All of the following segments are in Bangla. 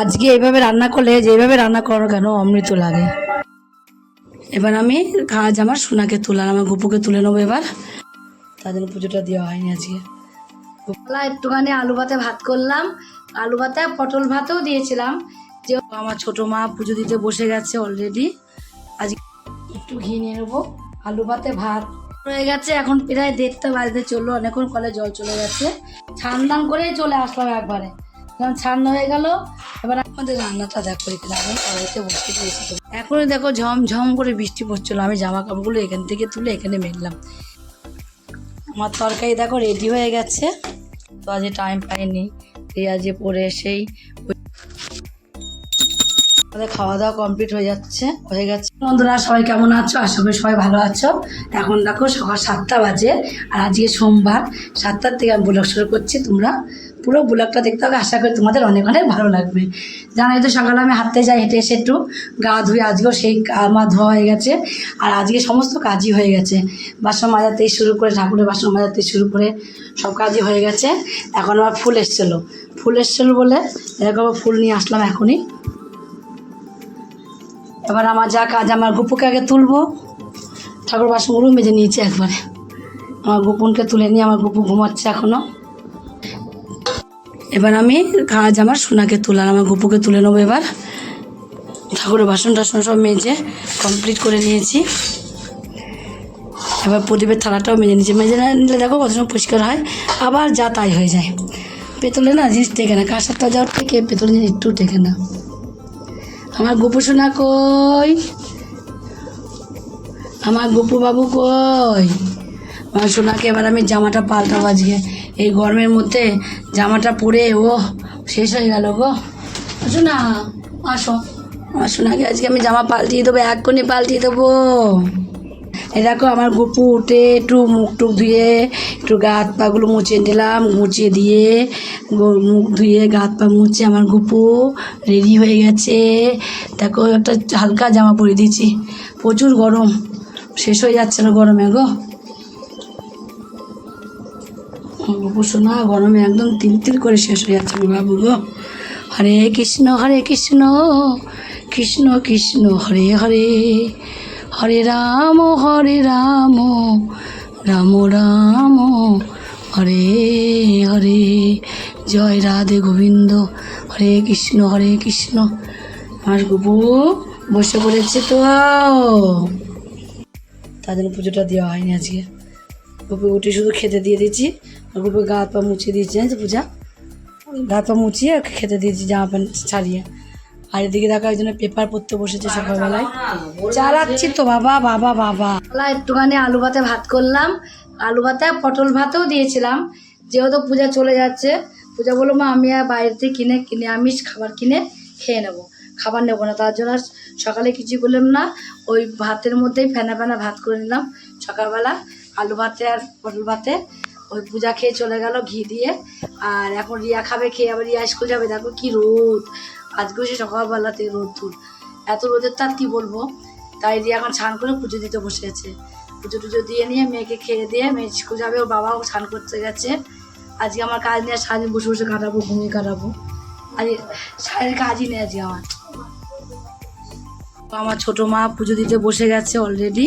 আজকে এইভাবে রান্না করলে যেভাবে রান্না করো কেন অমৃত লাগে? এবার আমি কাজ আমার সোনাকে তুলার আমার গুপুকে তুলে নেব এবার। তার জন্য পুজোটা দেওয়া হয়নি আজকে। গোপালা একটুখানি আলু ভাতে ভাত করলাম। আলু ভাতে পটল ভাতেও দিয়েছিলাম। যে আমার ছোট মা পুজো দিতে বসে গেছে অলরেডি আজকে একটু ঘি নিয়ে নেব। আলু ভাতে ভাত হয়ে গেছে, এখন প্রায় দেড়টা বাজতে চলল। অনেকক্ষণ কলে জল চলে গেছে। ছান করেই চলে আসলাম একবারে। যখন ছান্ন হয়ে গেল। এবার আমাদের রান্নাটা দেখো এখানে আমি কড়াইতে বসে দিয়েছি। এখনই দেখো ঝম ঝম করে বৃষ্টি পড়ছিল। আমি জামা কাপড়গুলো এখান থেকে তুলে এখানে মেললাম। আমার তরকারি দেখো রেডি হয়ে গেছে। তো আজ টাইম পাইনি। পেঁয়াজে পরে ওই- আমাদের খাওয়া দাওয়া কমপ্লিট হয়ে যাচ্ছে, হয়ে গেছে। বন্ধুরা, সবাই কেমন আছো? আশা করি সবাই ভালো আছো। এখন দেখো, সকাল সাতটা বাজে, আর আজকে সোমবার। সাতটার থেকে আমি ব্লগ শুরু করছি। তোমরা পুরো ব্লগটা দেখতে হবে আশা করি তোমাদের অনেক অনেক ভালো লাগবে। জানাই তো, সকালে আমি হাঁটতে যাই, হেঁটে এসে একটু গা ধুয়ে আজকেও সেই আমার ধোয়া হয়ে গেছে। আর আজকে সমস্ত কাজই হয়ে গেছে। বাসন থেকে শুরু করে, ঠাকুরের বাসন থেকে শুরু করে সব কাজই হয়ে গেছে। এখন আমার ফুল এসছিলো। ফুল এসছিলো বলে, এরকম ফুল নিয়ে আসলাম এখনই। এবার আমার যা কাজ, আমার গুপুকে আগে তুলবো। ঠাকুর বাসনগুলো মেজে নিয়েছি একবারে। আমার গোপনকে তুলে নিয়ে আমার গুপু ঘুমাচ্ছে এখনও এবার আমি কাজ আমার সোনাকে তোলার, আমার গুপুকে তুলে নেব এবার। ঠাকুরের বাসন টাসন সব মেজে কমপ্লিট করে নিয়েছি। এবার প্রদীপের থালাটাও মেজে নিয়েছি। মেজে না নিলে দেখো কত সময় পরিষ্কার হয়, আবার যা তাই হয়ে যায়। পেতলে না জিনিস টেকে না কাঁসারটা যাওয়ার থেকে পেতলে জিনিস একটু টেকে না। আমার গুপু সোনা কই? আমার গুপু বাবু কই? আমার সোনাকে এবার আমি জামাটা পাল্টাবো আজকে। এই গরমের মধ্যে জামাটা পরে ও শেষ হয়ে গেল গো। সোনা, আসো। আমার সোনাকে আজকে আমি জামা পাল্টিয়ে দেবো, এক এক্ষুনি পাল্টিয়ে দেবো। এই দেখো আমার গুপু উঠে একটু মুখ টুক ধুয়ে, একটু গা হাত পাগুলো মুছে নিলাম, মুছে দিয়ে মুখ ধুয়ে গা হাত পা মুছে আমার গুপু রেডি হয়ে গেছে। দেখো একটা হালকা জামা পরে দিয়েছি। প্রচুর গরম, শেষ হয়ে যাচ্ছে না গরমে গো। গুপু শোনা গরমে একদম তিল তিল করে শেষ হয়ে যাচ্ছে বাবু গো। হরে কৃষ্ণ হরে কৃষ্ণ কৃষ্ণ কৃষ্ণ, হরে হরে। হরে রাম হরে রাম রাম রাম, হরে হরে। জয় রাধে গোবিন্দ, হরে কৃষ্ণ হরে কৃষ্ণ। আমার গুপু, বসে পড়েছে তো। তাদের পুজোটা দেওয়া হয়নি আজকে। গুপু উঠে শুধু খেতে দিয়ে দিয়েছি, আর গুপু গা পা মুছিয়ে দিয়েছি, জানিস বলে গা পা মুছিয়ে খেতে দিয়েছি, জামা প্যান্ট ছাড়িয়ে। আর এদিকে দেখো একজনে পেপার পড়তে বসেছে সকালবেলায়। চালাচ্ছি তো, বাবা বাবা বাবা। একটুখানি আলু ভাতে ভাত করলাম। আলু ভাতে পটল ভাতেও দিয়েছিলাম। যেহেতু পূজা চলে যাচ্ছে, পূজা বলল, মা, আমি আর বাইরে থেকে কিনে কিনে আমি খাবার কিনে খেয়ে নেব। খাবার নেব না। তার জন্য সকালে কিছু করলাম না। ওই ভাতের মধ্যেই ফেনা ফেনা ভাত করে নিলাম সকালবেলা। আলু ভাতে আর পটল ভাতে। ওই পূজা খেয়ে চলে গেল ঘি দিয়ে। আর এখন রিয়া খাবে, খেয়ে আবার রিয়া স্কুল যাবে। দেখো কি রোদ। আজকেও সে সকালবেলাতে রোদ তুল এত রোদের তার কি বলব? তাই দিয়ে এখন স্নান করে পুজো দিতে বসে আছে। পুজো টুজো দিয়ে নিয়ে মেয়েকে খেয়ে দিয়ে মেয়ে স্কুল যাবে, ওর বাবাও স্নান করতে গেছে। আজকে আমার কাজ নিয়ে সারাদিন বসে বসে কাটাবো, ঘুমিয়ে কাটাবো। আজ সারাদিন কাজই নেই আজকে আমার। আমার ছোট মা পুজো দিতে বসে গেছে অলরেডি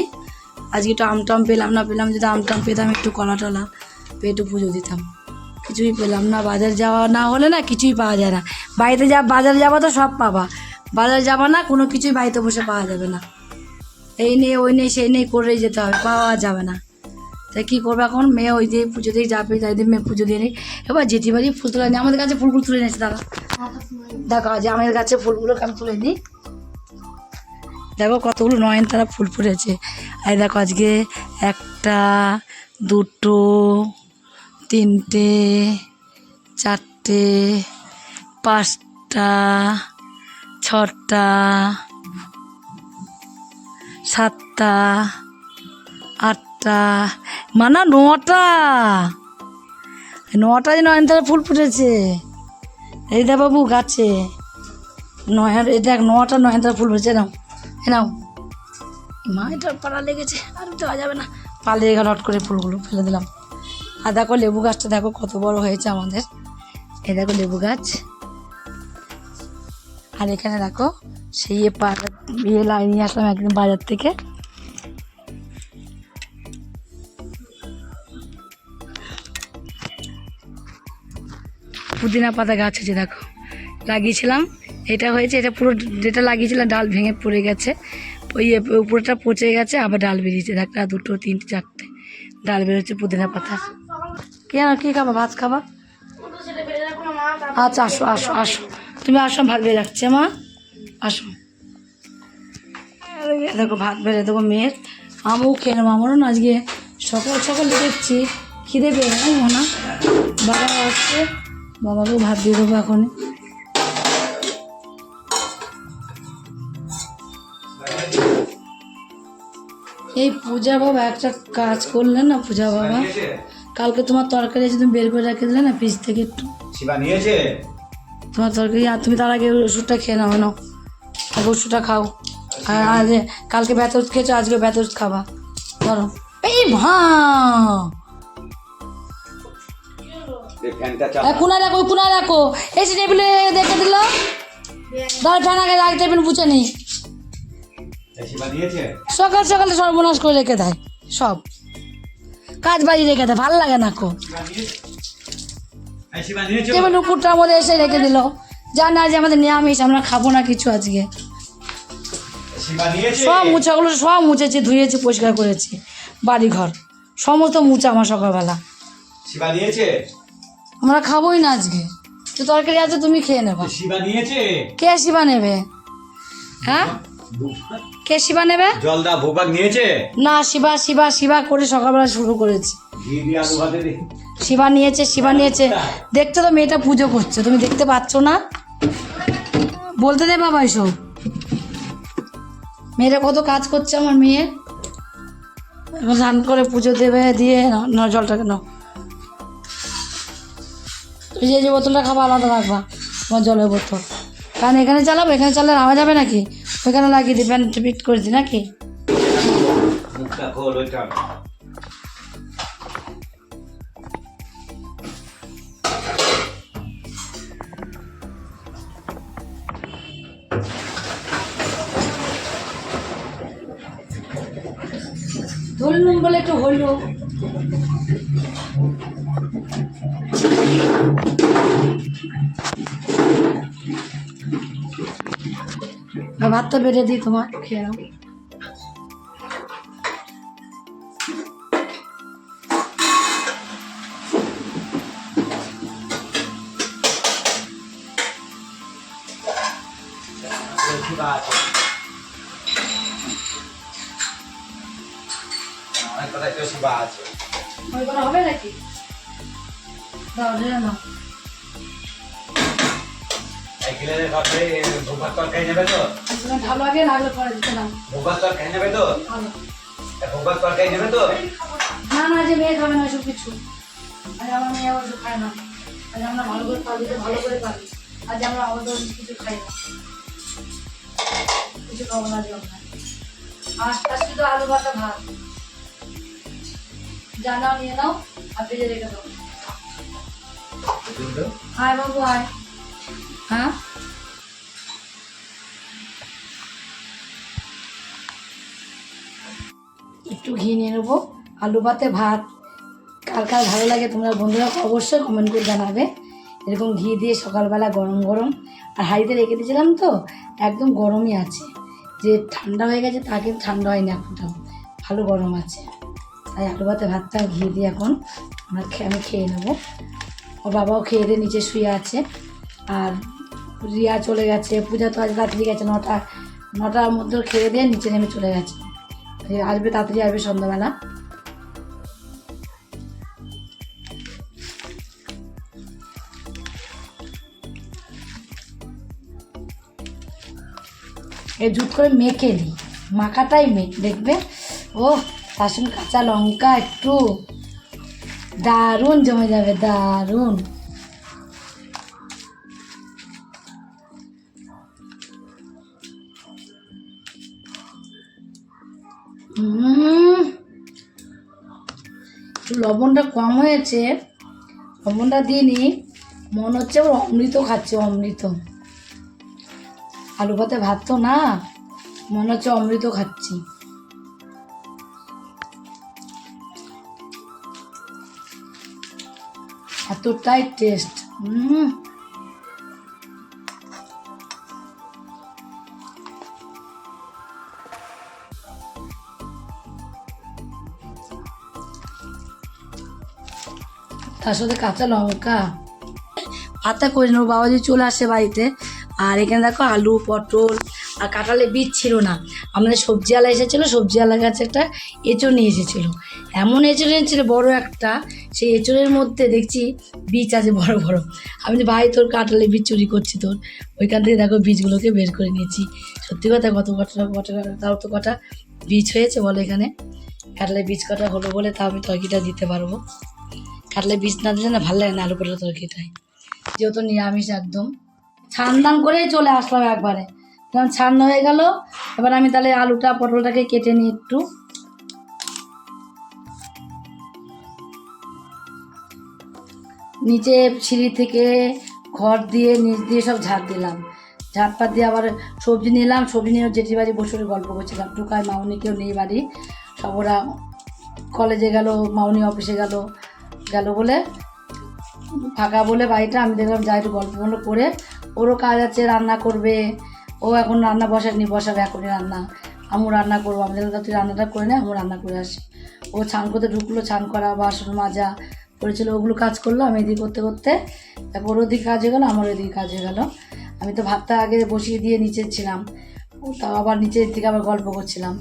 আজকে একটু আম আমটাম পেলাম না, পেলাম যদি আম আমটাম পেতাম একটু কলা টলা পেয়ে একটু পুজো দিতাম। কিছুই পেলাম না, বাজার যাওয়া না হলে না কিছুই পাওয়া যায় না। বাড়িতে যা, বাজার যাবা তো সব পাবা। বাজার যাবা না, কোনো কিছুই বাড়িতে বসে পাওয়া যাবে না। এই নেই ওই নেই সেই নেই করেই যেতে হবে, পাওয়া যাবে না। তাই কী করব এখন? মেয়ে ওই দিয়ে পুজো দিয়ে যাবে, তাই দিয়ে মেয়ে পুজো দিয়ে নিই। এবার যেতে পারি ফুল তুলে নিই। আমাদের কাছে ফুলগুলো তুলে নিয়েছে দাদা দেখো, আজ আমাদের কাছে ফুলগুলো আমি তুলে নিই দেখো কতগুলো নয়নতারা ফুল ফুটেছে। আর দেখো, আজকে একটা, দুটো তিনটে, চারটে, পাঁচটা, ছটা, সাতটা, আটটা, মানা নটা। নটা যে নয়নতারা ফুল ফুটেছে। এই দা বাবু গাছে। নয় এটা নটা নয়নতারা ফুল ফুটেছে নাও, এ নাও। মা, এটা পাড়া লেগেছে, আর দেওয়া যাবে না। পালিয়ে গেল, হট করে ফুলগুলো ফেলে দিলাম। আর দেখো লেবু গাছটা দেখো কত বড় হয়েছে আমাদের। এই দেখো লেবু গাছ। আর এখানে দেখো সেই এ ইয়ে লাইন নিয়ে আসলাম একদিন বাজার থেকে। পুদিনা পাতা গাছ আছে দেখো। লাগিয়েছিলাম। এটা হয়েছে, এটা পুরো যেটা লাগিয়েছিলাম ডাল ভেঙে পড়ে গেছে। ওই এ- উপরটা পচে গেছে, আবার ডাল বেরিয়েছে। একটা দুটো, তিনটে, চারটে ডাল বেরোচ্ছে পুদিনা পাতা কে কী খাবা? ভাত খাবা? আচ্ছা আসো আসো আসো। তুমি আসো ভাত বেড়ে রাখছে, মা। আসো। দেখো, ভাত বেড়ে দেবো মেয়ের। আমিও খেয়ে নেব আমারও না, আজকে সকাল সকাল দেখছি। খিদে পেয়ে গেল না? বাবা আসছে, বাবাকেও ভাত দিয়ে দেবো এখন। এই পূজা বাবা একটা কাজ করলেন না, পূজা বাবা? কালকে তোমার তরকারি আছে তুমি বের করে রেখে দিলে না ফ্রিজ থেকে একটু। শিবা নিয়েছে? তোমার তরকারি আর তুমি তার আগে ওষুধটা খেয়ে নাও নাও। আগে ওষুধটা খাও। আর আজ কালকে ব্যথা ওষুধ খেয়েছো আজকে ব্যথা ওষুধ খাবা। ধরো। এই ভা কোনায় রাখো কোনায় রাখো। এসে টেবিলে দেখে দিল। ধর ফ্যান আগে রাখ টেবিল বুঝে নি। সকাল সকালে সর্বনাশ করে রেখে দেয় সব। কাজ বাড়ি রেখে দেয় ভালো লাগে না কো। টেবিল উপরটার মধ্যে এসে রেখে দিল। যা না যে আমাদের নিরামিষ আমরা খাব না কিছু আজকে। সব মুছাগুলো সব মুছেছি ধুয়েছি পরিষ্কার করেছি বাড়ি ঘর সমস্ত মুছা আমার সকালবেলা। আমরা খাবোই না আজকে। তো তরকারি আছে তুমি খেয়ে নেবা। শিবা নিয়েছে কে শিবা নেবে? হ্যাঁ? কে শিবা নেবে? জলদা ভোপাক নিয়েছে? না শিবা শিবা শিবা করে সকালবেলা শুরু করেছি। শিবা নিয়েছে শিবা নিয়েছে। দেখছ তো মেয়েটা পুজো করছে তুমি দেখতে পাচ্ছ না? বলতে দে বাবা এসব। মেয়েটা কত কাজ করছে আমার মেয়ে? স্নান করে পুজো দেবে দিয়ে নাও জলটাকে নাও। এই যে বোতলটা খাবার আলাদা রাখবা তোমার জলের বোতল। কারণ এখানে চালাবো এখানে চালালে নামা যাবে নাকি? ওইখানে লাগিয়ে প্যান্ট ফিট করে দিই নাকি? ধরলুম বলে একটু হইল আর ভাতটা বেড়ে দিই তোমার খেয়ে নাও শিবা আছে অনেক কথা তো শিবা আছে ওই করা হবে নাকি দাও ঢেলে গিলে কাছে ভোপাক তরকারি নেবে তো? ভালো আগে লাগলে পরে দিতে নাও ভোপাক তরকারি নেবে তো? ভালো। তরকারি নেবে তো? না না যে মেয়ে খাবে না এসব কিছু। আমার মেয়ে খায় না। আমরা ভালো করে পারি দিতে ভালো করে পারি আজ আমরা আমাদের কিছু খাই না। কিছু খাব না আজ আমরা। আজটা শুধু আলু ভাতা ভাত। জানাও নিয়ে নাও আর ভেজে রেখে দাও। আয় বাবু আয় হ্যাঁ? একটু ঘি নিয়ে নেব। আলু ভাতে ভাত। কার কার ভালো লাগে তোমরা বন্ধুরা অবশ্যই কমেন্ট করে জানাবে। এরকম ঘি দিয়ে সকালবেলা গরম গরম। আর হাঁড়িতে রেখে দিয়েছিলাম তো, একদম গরমই আছে। যে ঠান্ডা হয়ে গেছে তা কিন্তু ঠান্ডা হয়নি এখনটাও। ভালো গরম আছে। তাই আলু ভাতে ভাতটা ঘি দিয়ে এখন আমরা আমি খেয়ে নেব। ওর বাবাও খেয়ে দিয়ে নিচে শুয়ে আছে। আর রিয়া চলে গেছে, পূজা তো আজ তাড়াতাড়ি গেছে নটা, নটার মধ্যে খেয়ে দিয়ে নিচে নেমে চলে গেছে। আসবে তাড়াতাড়ি আসবে সন্ধ্যাবেলা। এই জুত করে মেখে দিই মাখাটাই মেখ দেখবে? ও তার সঙ্গে কাঁচা লঙ্কা একটু। দারুণ জমে যাবে, দারুণ। লবণটা কম হয়েছে, লবণটা দিয়ে নি মনে হচ্ছে ওর অমৃত খাচ্ছে, অমৃত। আলু ভাতে ভাত তো না, মনে হচ্ছে অমৃত খাচ্ছি। এতটাই টেস্ট হুম তার সাথে কাঁচা লঙ্কা। ভাতটা করে নেব, বাবাজি চলে আসে বাড়িতে। আর এখানে দেখো আলু, পটল আর কাঁঠালে বীজ ছিল না। আমাদের সবজিওয়ালা এসেছিল, সবজিওয়ালার কাছে একটা এঁচড় নিয়ে এসেছিল। এমন এঁচড় এনেছিল, বড় একটা। সেই এঁচড়ের মধ্যে দেখছি বীজ আছে, বড় বড়। আমি যে ভাই, তোর কাঁঠালে বীজ চুরি করছি তোর। ওইখান থেকে দেখো বীজগুলোকে বের করে নিয়েছি। সত্যি কথা, কত কটা কটা, তাও তো কটা বীজ হয়েছে বলো এখানে। কাঁঠালের বীজ কটা হলো বলে তাও আমি তরকিটা দিতে পারব। কাটলে বীজ না দিলে না ভালো লাগে না আলু পটল তরকারিটাই যেহেতু নিরামিষ একদম। ছান দান করেই চলে আসলাম একবারে। যখন ছান হয়ে গেল, এবার আমি তাহলে আলুটা, পটলটাকে কেটে নিই একটু। নিচে সিঁড়ি থেকে ঘর দিয়ে, নিচ দিয়ে সব ঝাড় দিলাম। ঝাড় পাত দিয়ে আবার সবজি নিলাম। সবজি নিয়ে জেঠি বাড়ি বসে গল্প করছিলাম টুকায় মামনি কেউ নেই বাড়ি। সব ওরা কলেজে গেল মাউনি অফিসে গেল। গেল বলে, ফাঁকা বলে বাড়িটা, আমি দেখলাম যাই একটু গল্পগুলো করে, ওরও কাজ আছে, রান্না করবে। ও এখন রান্না বসায়নি, বসাবে এখনই রান্না। আমু রান্না করব। আমি দেখলাম তুই রান্নাটা করে নে আমু রান্না করে আসি। ও ছান করতে ঢুকলো, ছান করা, বাসন মাজা করেছিল, ওগুলো কাজ করল, আমি এদিকে করতে করতে, তারপর ওর ওদিকে কাজ হয়ে গেলো, আমার ওদিকে কাজ হয়ে গেলো। আমি তো ভাতটা আগে বসিয়ে দিয়ে নিচে ছিলাম। তাও আবার নিচের দিকে আবার গল্প করছিলাম।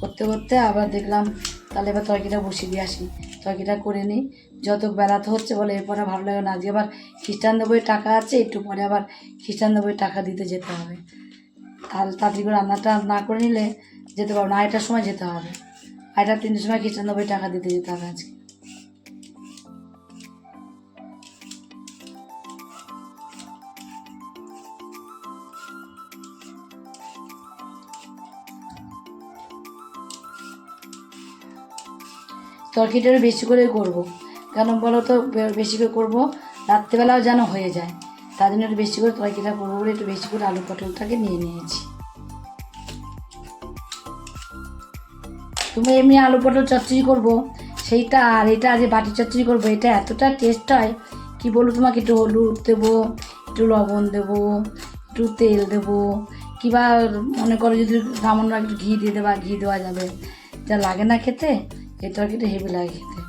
করতে করতে আবার দেখলাম, তাহলে এবার তরকিটা বসিয়ে দিয়ে আসি। তরকিটা করে নিই। যত বেড়াতে হচ্ছে বলে এরপরে ভালো লাগে না, আজকে আবার খ্রিস্টানদের বইয়ের টাকা আছে, একটু পরে আবার খ্রিস্টানদের বইয়ের টাকা দিতে যেতে হবে। তাহলে তাড়াতাড়ি করে রান্নাটা না করে নিলে যেতে পারব না, আড়াইটার সময় যেতে হবে। আড়াইটা, তিনটের সময় খ্রিস্টানদের দেবের টাকা দিতে যেতে হবে আজকে। তরকারিটা বেশি করে করব। কেন বলো তো? বেশি করে করব, রাত্রেবেলাও যেন হয়ে যায়। তার জন্য একটু বেশি করে তরকারিটা করব বলে একটু বেশি করে আলু পটলটাকে নিয়ে নিয়েছি। তুমি এমনি আলু পটল চচ্চড়ি করব, সেইটা আর এটা যে বাটি চচ্চড়ি করব, এটা এতটা টেস্ট হয়, কি বলব তোমাকে? একটু হলুদ দেবো, একটু লবণ দেবো, একটু তেল দেবো কিবা মনে করো যদি সামান্য একটু ঘি দিয়ে দেবা, ঘি দেওয়া যাবে। যা লাগে না খেতে এই তরকারিটা হেভি লাগে খেতে।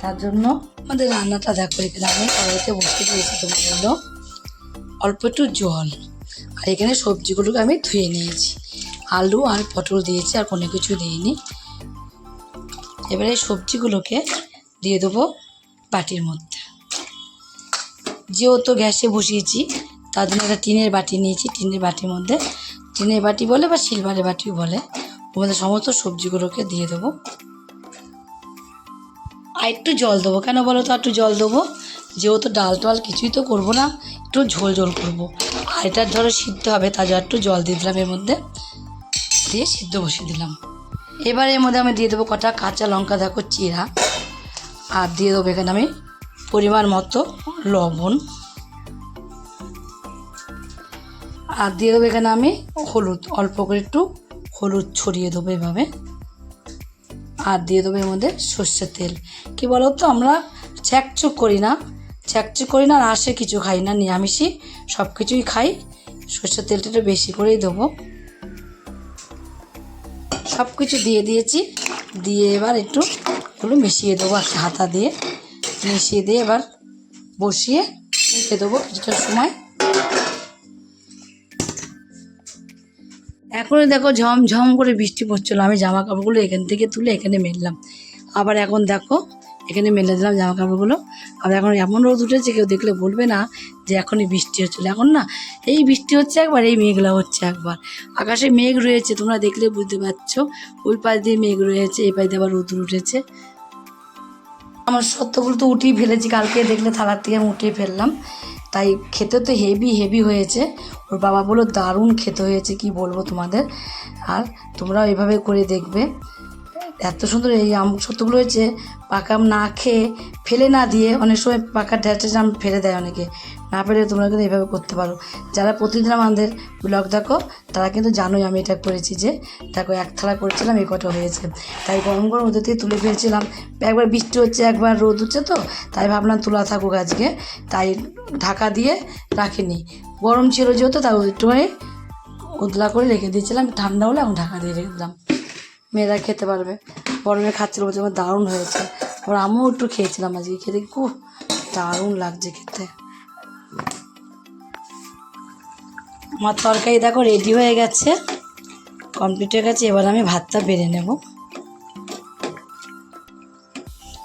তার জন্য আমাদের রান্নাটা দেখো এখানে আমি কড়াইতে বসে দিয়েছি তোমার হলো অল্প একটু জল। আর এখানে সবজিগুলোকে আমি ধুয়ে নিয়েছি। আলু আর পটল দিয়েছি, আর কোনো কিছু দিইনি। এবারে সবজিগুলোকে দিয়ে দেবো বাটির মধ্যে। যেহেতু গ্যাসে বসিয়েছি, তার জন্য একটা টিনের বাটি নিয়েছি। টিনের বাটির মধ্যে টিনের বাটি বলে বা সিলভারের বাটিও বলে। মধ্যে সমস্ত সবজিগুলোকে দিয়ে দেবো। আর একটু জল দেবো। কেন বলো তো? একটু জল দেবো। যেহেতু ডাল টাল কিছুই তো করব না, একটু ঝোল ঝোল করব। আর এটা ধরো সিদ্ধ হবে তার জন্য একটু জল দিয়ে দিলাম এর মধ্যে। দিয়ে সিদ্ধ বসিয়ে দিলাম। এবার এর মধ্যে আমি দিয়ে দেবো কটা কাঁচা লঙ্কা, দেখো চিরা। আর দিয়ে দেবো এখানে আমি পরিমাণ মতো লবণ। আর দিয়ে দেবো এখানে আমি হলুদ, অল্প করে একটু হলুদ ছড়িয়ে দেবো এভাবে। আর দিয়ে দেবো এর মধ্যে সর্ষের তেল। কি বলো তো আমরা ছ্যাকচুক করি না। ছ্যাকচুক করি না, আর আশে কিছু খাই না, নিরামিষই সব কিছুই খাই। সর্ষের তেলটা একটু বেশি করেই দেবো। সব কিছু দিয়ে দিয়েছি। দিয়ে এবার একটু এগুলো মিশিয়ে দেবো একটা হাতা দিয়ে। মিশিয়ে দিয়ে এবার বসিয়ে রেখে দেবো কিছুটা সময়। এখনই দেখো ঝমঝম করে বৃষ্টি পড়ছিল। আমি জামা কাপড়গুলো এখান থেকে তুলে এখানে মেললাম। আবার এখন দেখো, এখানে মেলে দিলাম জামা কাপড়গুলো আবার এখন এমন রোদ উঠেছে, কেউ দেখলে বলবে না যে এখনই বৃষ্টি হচ্ছিল। এখন না, এই বৃষ্টি হচ্ছে একবার, এই মেঘলা হচ্ছে একবার। আকাশে মেঘ রয়েছে, তোমরা দেখলে বুঝতে পারছ। ওই পাশ দিয়ে মেঘ রয়েছে, এই পাশ দিয়ে আবার রোদ উঠেছে। আমার সত্যগুলো তো উঠিয়ে ফেলেছি, কালকে দেখলে থালার থেকে আমি উঠিয়ে ফেললাম। তাই খেতে তো হেভি হেভি হয়েছে। ওর বাবা বলো দারুণ খেতে হয়েছে, কি বলব তোমাদের? আর তোমরাও এভাবে করে দেখবে। এত সুন্দর এই আম সত্যগুলো হয়েছে, পাকা না খেয়ে ফেলে না দিয়ে অনেক সময় পাকা ঢেঁচে আম ফেলে দেয় অনেকে। না পেরে তোমরা কিন্তু এইভাবে করতে পারো। যারা প্রতিদিন আমাদের ব্লগ দেখো, তারা কিন্তু জানোই আমি এটা করেছি যে, দেখো, এক থালা করেছিলাম এই কটা হয়েছে। তাই গরম গরম ওদের থেকে তুলে ফেলছিলাম। একবার বৃষ্টি হচ্ছে, একবার রোদ হচ্ছে তো, তাই ভাবলাম তোলা থাকুক আজকে। তাই ঢাকা দিয়ে রাখিনি। গরম ছিল যেহেতু, তাই একটুখানি উতলা করে রেখে দিয়েছিলাম। ঠান্ডা হলে আমি ঢাকা দিয়ে রেখে দিলাম। মেয়েরা খেতে পারবে। গরমে খাচ্ছিল বলছে, আমার দারুণ হয়েছে। ওর আমিও একটু খেয়েছিলাম আজকে, খেতে খুব দারুণ লাগছে খেতে। আমার তরকারি দেখো রেডি হয়ে গেছে। কমপ্লিট হয়ে গেছে, এবার আমি ভাতটা বেড়ে নেব।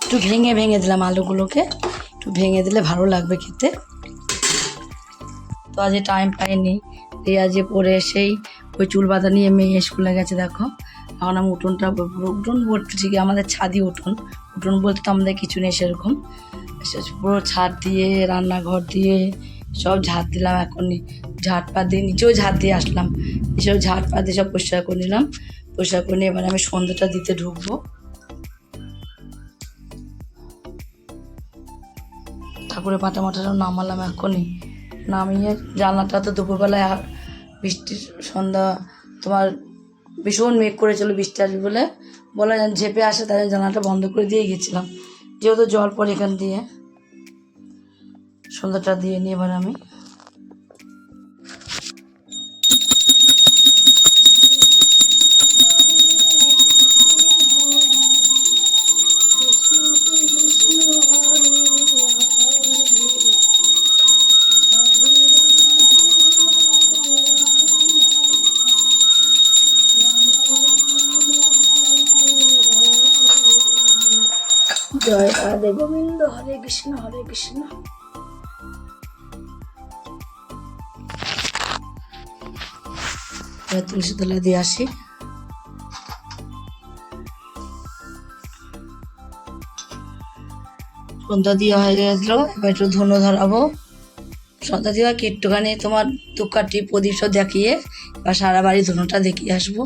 একটু ভেঙে ভেঙে দিলাম আলুগুলোকে। একটু ভেঙে দিলে ভালো লাগবে খেতে। তো আজ টাইম পাইনি। রিয়া যে পরে এসেই ওই চুল বাঁধা নিয়ে মেয়ে স্কুলে গেছে, দেখো। এখন আমি উঠোনটা উঠোন বলতে ঠিকই আমাদের ছাদি উঠোন। উঠোন বলতে তো আমাদের কিছু নেই সেরকম। পুরো ছাদ দিয়ে, রান্নাঘর দিয়ে সব ঝাঁট দিলাম এখনই ঝাড় পা দিয়ে নিচেও ঝাঁট দিয়ে আসলাম। নিচেও ঝাঁট পা দিয়ে সব পরিষ্কার করে নিলাম। পরিষ্কার করে নিয়ে এবার আমি সন্ধ্যাটা দিতে ঢুকবো। ঠাকুরের পাটা মাটাটা নামালাম এখনই। নামিয়ে জানলাটা তো দুপুরবেলায় আর বৃষ্টির সন্ধ্যা তোমার ভীষণ মেঘ করেছিল বৃষ্টি আসবে বলে। বলে ঝেপে আসে, তাই জানলাটা বন্ধ করে দিয়ে গেছিলাম। যেহেতু জল পড়ে এখান দিয়ে। সন্ধ্যাটা দিয়ে নিয়ে এবার আমি। জয় রাধে গোবিন্দ হরে কৃষ্ণ হরে কৃষ্ণ। এবার তুলসী তলা দিয়ে আসি। সন্ধ্যা দিয়ে হয়ে গেছিল এবার একটু ধনু ধরাবো। সন্ধ্যা দিয়ে কি একটুখানি তোমার ধূপকাঠি প্রদীপ সব দেখিয়ে, এবার সারা বাড়ি ধনুটা দেখিয়ে আসব।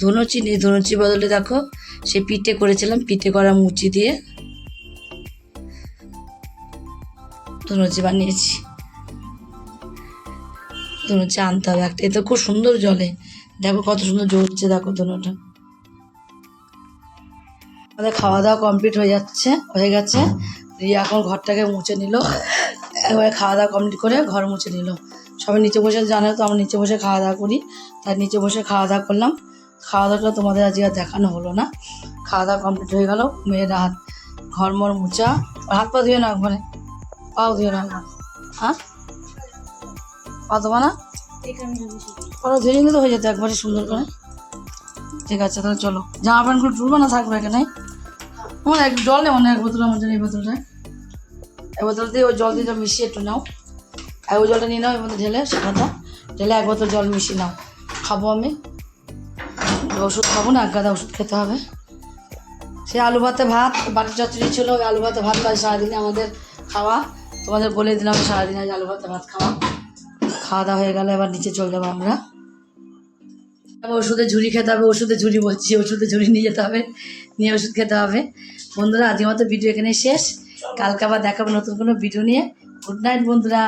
ধনু চিনি ধনুচি বদলে দেখো, সে পিঠে করেছিলাম, পিঠে করা মুচি দিয়ে ধনুচি বানিয়েছি। ধনুচি আনতে হবে একটা এতে খুব সুন্দর জলে। দেখো কত সুন্দর জ্বলছে, দেখো ধনুটা আমাদের খাওয়া দাওয়া কমপ্লিট হয়ে যাচ্ছে, হয়ে গেছে। রিয়া এখন ঘরটাকে মুছে নিল। এবারে খাওয়া দাওয়া কমপ্লিট করে ঘর মুছে নিল। সবাই নিচে বসে, জানো তো আমরা নিচে বসে খাওয়া দাওয়া করি। তাই নিচে বসে খাওয়া দাওয়া করলাম। খাওয়া দাওয়াটা তোমাদের আজকে আর দেখানো হলো না। খাওয়া দাওয়া কমপ্লিট হয়ে গেল। মেয়ের হাত ঘর মর মুচা হাত পা ধুয়ে না একবারে পাও ধুয়ে না হ্যাঁ? পা দেবো না? ধুয়ে নিলে তো হয়ে যেত একবারে সুন্দর করে। ঠিক আছে তাহলে চলো। জামা প্যান্টগুলো টুলবো না থাকবে এখানে আমার এক জল নেব না এক বোতল আমার জন্য এই বোতলটায় এই বোতল দিয়ে ওই জল দিয়ে জল মিশিয়ে একটু নাও। আর ওই জলটা নিয়ে নাও এর মধ্যে ঢেলে সেখানটা ঢেলে এক বোতল জল মিশিয়ে নাও। খাব আমি। ওষুধ খাব না এক গাদা ওষুধ খেতে হবে। সে আলু ভাতে ভাত বাটি চচ্চড়ি ছিল ওই আলু ভাতে ভাত আজ সারাদিনে আমাদের খাওয়া। তোমাদের বলে দিলাম সারাদিন আজ আলু ভাতে ভাত খাওয়া। খাওয়া দাওয়া হয়ে গেল, এবার নিচে চলে যাব আমরা ওষুধে ঝুড়ি খেতে হবে, ওষুধে ঝুড়ি বলছি, ওষুধে ঝুড়ি নিয়ে যেতে হবে, নিয়ে ওষুধ খেতে হবে। বন্ধুরা, আজকের মতো ভিডিও এখানে শেষ। কালকে আবার দেখাবো নতুন কোনো ভিডিও নিয়ে। গুড নাইট বন্ধুরা।